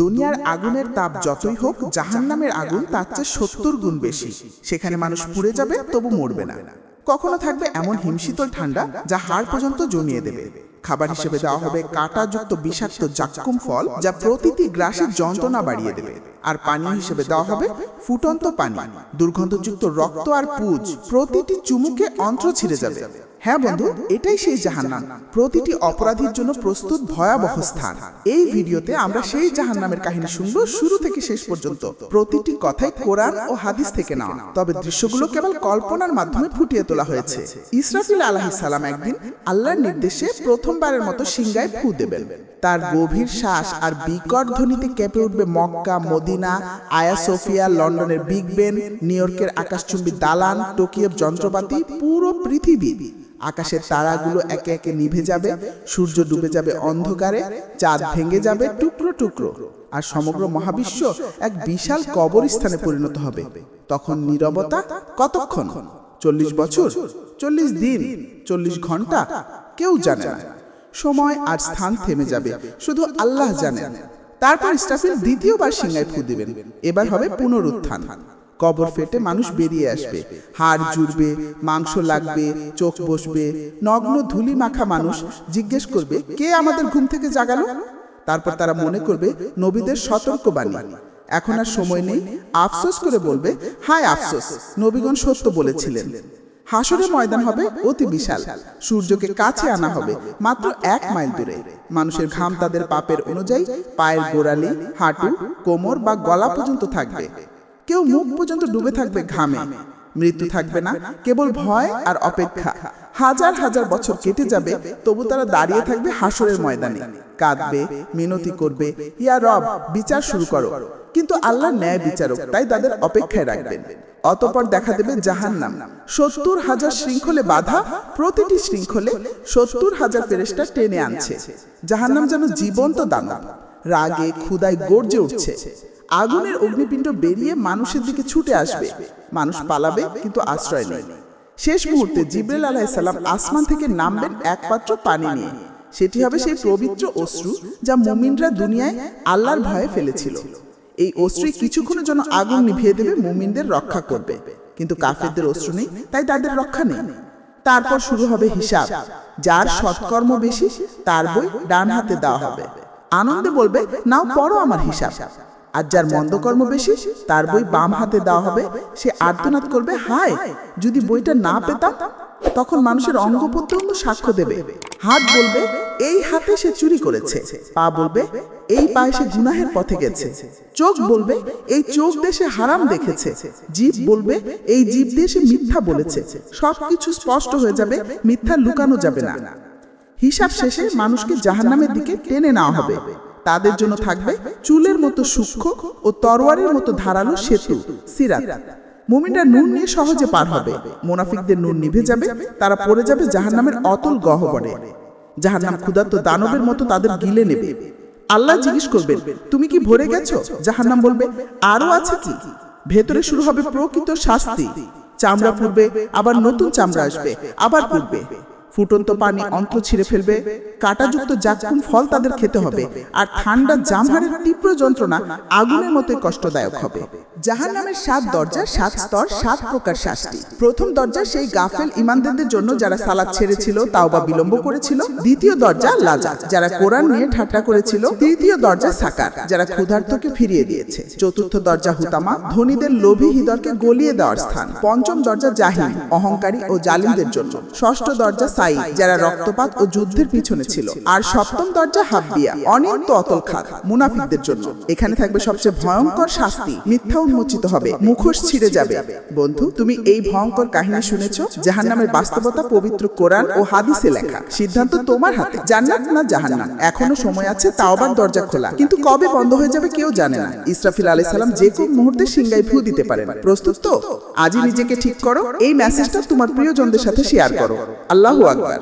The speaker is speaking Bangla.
দুনিয়ার আগুনের তাপ যতই হোক জাহান্নামের আগুন তার চেয়ে সত্তর গুণ বেশি। সেখানে মানুষ পুড়ে যাবে তবু মরবে না। কখনো থাকবে এমন হিমশীতল ঠান্ডা যা হাড় পর্যন্ত জমিয়ে দেবে। খাবার হিসেবে দেওয়া হবে কাঁটাযুক্ত বিষাক্ত জাক্কুম ফল যা প্রতিটি গ্রাসের যন্ত্রণা বাড়িয়ে দেবে। আর পানীয় হিসেবে দেওয়া হবে ফুটন্ত পানি। দুর্গন্ধযুক্ত রক্ত আর পুজ প্রতিটি চুমুকে অন্ত্র ছিঁড়ে যাবে। হ্যাঁ বন্ধু, এটাই সেই জাহান্নাম। প্রতিটি অপরাধীর জন্য প্রস্তুত ভয়াবহ স্থান। এই ভিডিওতে আমরা সেই জাহান্নামের কাহিনী শুনব শুরু থেকে শেষ পর্যন্ত। প্রতিটি কথাই কোরআন ও হাদিস থেকে নেওয়া। তবে দৃশ্যগুলো কেবল কল্পনার মাধ্যমে ফুটিয়ে তোলা হয়েছে। ইসরাফিল আলাহিস সালাম একদিন আল্লাহর নির্দেশে প্রথমবারের মতো সিংগায় ফু দেবেন। তার গভীর শ্বাস আর বিকট ধ্বনিতে কেঁপে উঠবে মক্কা, মদিনা, আয়া সোফিয়া, লন্ডনের বিগ বেন, নিউ ইয়র্কের আকাশচুম্বী দালান, টোকিওর যন্ত্রপাতি, পুরো পৃথিবী। আকাশের তারাগুলো একে একে নিভে যাবে সূর্য ডুবে যাবে অন্ধকারে চাঁদ ভেঙে যাবে টুকরো টুকরো। আর সমগ্র মহাবিশ্ব এক বিশাল কবরস্থানে পরিণত হবে। তখন নীরবতা কতক্ষণ? চল্লিশ বছর? চল্লিশ দিন? চল্লিশ ঘণ্টা? কেউ জানে না। সময় আর স্থান থেমে যাবে। শুধু আল্লাহ জানেন। তারপর ইস্টাফিল দ্বিতীয়বার সিংহায় ফু দিবেন। এবার হবে পুনরুত্থান। কবর ফেটে মানুষ বেরিয়ে আসবে। হাড় জুড়বে মাংস লাগবে চোখ বসবে নগ্ন ধুলি মাখা মানুষ জিজ্ঞেস করবে কে আমাদের ঘুম থেকে জাগালো? তারপর তারা মনে করবে নবীদের সতর্ক সতর্কবাণী এখন আর সময় নেই। আফসোস করে বলবে হায় আফসোস নবীগণ সত্য বলেছিলেন। হাসরে ময়দান হবে অতি বিশাল। সূর্যকে কাছে আনা হবে। মাত্র এক মাইল দূরে। মানুষের ঘাম তাদের পাপের অনুযায়ী পায়ের গোড়ালি হাঁটু কোমর বা গলা পর্যন্ত থাকবে কেউ মুখ পর্যন্ত ডুবে থাকবে ঘামে। মৃত্যু থাকবে না। কেবল ভয় আর অপেক্ষা। হাজার হাজার বছর কেটে যাবে তবু তারা দাঁড়িয়ে থাকবে হাসরের ময়দানে। কাঁদবে মিনতি করবে ইয়া রব বিচার শুরু করো। কিন্তু আল্লাহ ন্যায় বিচারক তাই তাদের অপেক্ষায় রাখবেন। অতপর দেখা দেবে জাহান্নাম। সত্তর হাজার শৃঙ্খলে বাধা প্রতিটি শৃঙ্খলে সত্তর হাজার ফেরেস্টা টেনে আনছে। জাহান্নাম যেন জীবন্ত দানব। রাগে ক্ষুদায় গর্জে উঠছে। আগুনের অগ্নিপিণ্ড বেরিয়ে মানুষের দিকে ছুটে আসবে। মানুষ পালাবে, কিন্তু আশ্রয় নেই। শেষ মুহূর্তে জিব্রাইল আলাইসাল্লাম আসমান থেকে নামবেন এক পাত্র পানি নিয়ে। সেটি হবে সেই পবিত্র অশ্রু যা মুমিনরা দুনিয়ায় আল্লাহর ভয়ে ফেলেছিল। এই অশ্রুই কিছুক্ষণের জন্য আগুন নিভিয়ে দেবে মুমিনদের রক্ষা করবে। কিন্তু কাফেরদের অশ্রু নেই, তাই তাদের রক্ষা নেই। তারপর শুরু হবে হিসাব। যার সৎকর্ম বেশি, তার বই ডান হাতে দেওয়া হবে। আনন্দে বলবে, নাও পড়ো আমার হিসাব। আর যার মন্দকর্ম বেশি, তার বই বাম হাতে দেওয়া হবে। সে আর্তনাদ করবে, হায়, যদি বইটা না পেতাম, তখন মানুষের অঙ্গ প্রত্যঙ্গ সাক্ষ্য দেবে। হাত বলবে, এই হাতে সে চুরি করেছে। পা বলবে, এই পায়ে সে গুনাহের পথে গেছে। চোখ বলবে, এই চোখ দেশে হারাম দেখেছে। জীব বলবে, এই জীব দিয়ে সে মিথ্যা বলেছে। সবকিছু স্পষ্ট হয়ে যাবে, মিথ্যা লুকানো যাবে না। হিসাব শেষে মানুষকে জাহান্নামের দিকে টেনে নেওয়া হবে। তাদের জন্য থাকবে চুলের মতো সূক্ষ্ম ও তরোয়ারের মতো ধারালো সেতু, সিরাত। মুমিনরা নুন নিয়ে সহজে পার হবে। মোনাফিকদের নুন নিভে যাবে, তারা পড়ে যাবে জাহান্নামের অতল গহ্বরে। জাহান্নাম ক্ষুধার্ত দানবের মতো তাদের গিলে নেবে। আল্লাহ জিজ্ঞেস করবেন, তুমি কি ভরে গেছো? জাহান্নাম বলবে, আরও আছে কি? ভেতরে শুরু হবে প্রকৃত শাস্তি। চামড়া পূর্বে আবার নতুন চামড়া আসবে, আবার পূর্বে ফুটন্ত পানি অন্ত্র ছিঁড়ে ফেলবে কাটাযুক্ত জাকুম ফল তাদের খেতে হবে। আর ঠান্ডা জামহারের তীব্র যন্ত্রণা আগুনের মতোই কষ্টদায়ক হবে। জাহান নামের সাত দরজা সাত স্তর, সাত প্রকার শাস্তি। প্রথম দরজা সেই গাফেল ইমানদারদের জন্য যারা সালাদ ছেড়েছিল তাও বা বিলম্ব করেছিল। দ্বিতীয় দরজা লাজা যারা কোরআন নিয়ে ঠাট্টা করেছিল। তৃতীয় দরজা সাকার যারা ক্ষুধার্তকে ফিরিয়ে দিয়েছে। চতুর্থ দরজা হুতামা, ধনীদের লোভী হৃদয়কে গলিয়ে দেওয়ার স্থান। পঞ্চম দরজা জাহিন অহংকারী ও জালিমদের জন্য। ষষ্ঠ দরজা সাই যারা রক্তপাত ও যুদ্ধের পিছনে ছিল। আর সপ্তম দরজা হাব্বিয়া অনিয়ন্ত অতল খাত মুনাফিকদের জন্য। এখানে থাকবে সবচেয়ে ভয়ঙ্কর শাস্তি, মিথ্যা উন্মোচিত হবে মুখোশ ছিঁড়ে যাবে। বন্ধু তুমি এই ভয়ঙ্কর কাহিনী শুনেছ জাহান্নামের বাস্তবতা পবিত্র কোরআন ও হাদিসে লেখা। সিদ্ধান্ত তোমার হাতে জান্নাত না জাহান্নাম। এখনও সময় আছে তাও আবার দরজা খোলা। কিন্তু কবে বন্ধ হয়ে যাবে কেউ জানে না। ইসরাফিল আলাইহিস সালাম যে কোন মুহূর্তে সিংগায় ফু দিতে পারেন। প্রস্তুত? তো আজই নিজেকে ঠিক করো এই মেসেজটা তোমার প্রিয়জনদের সাথে শেয়ার করো। আল্লাহ আকবার।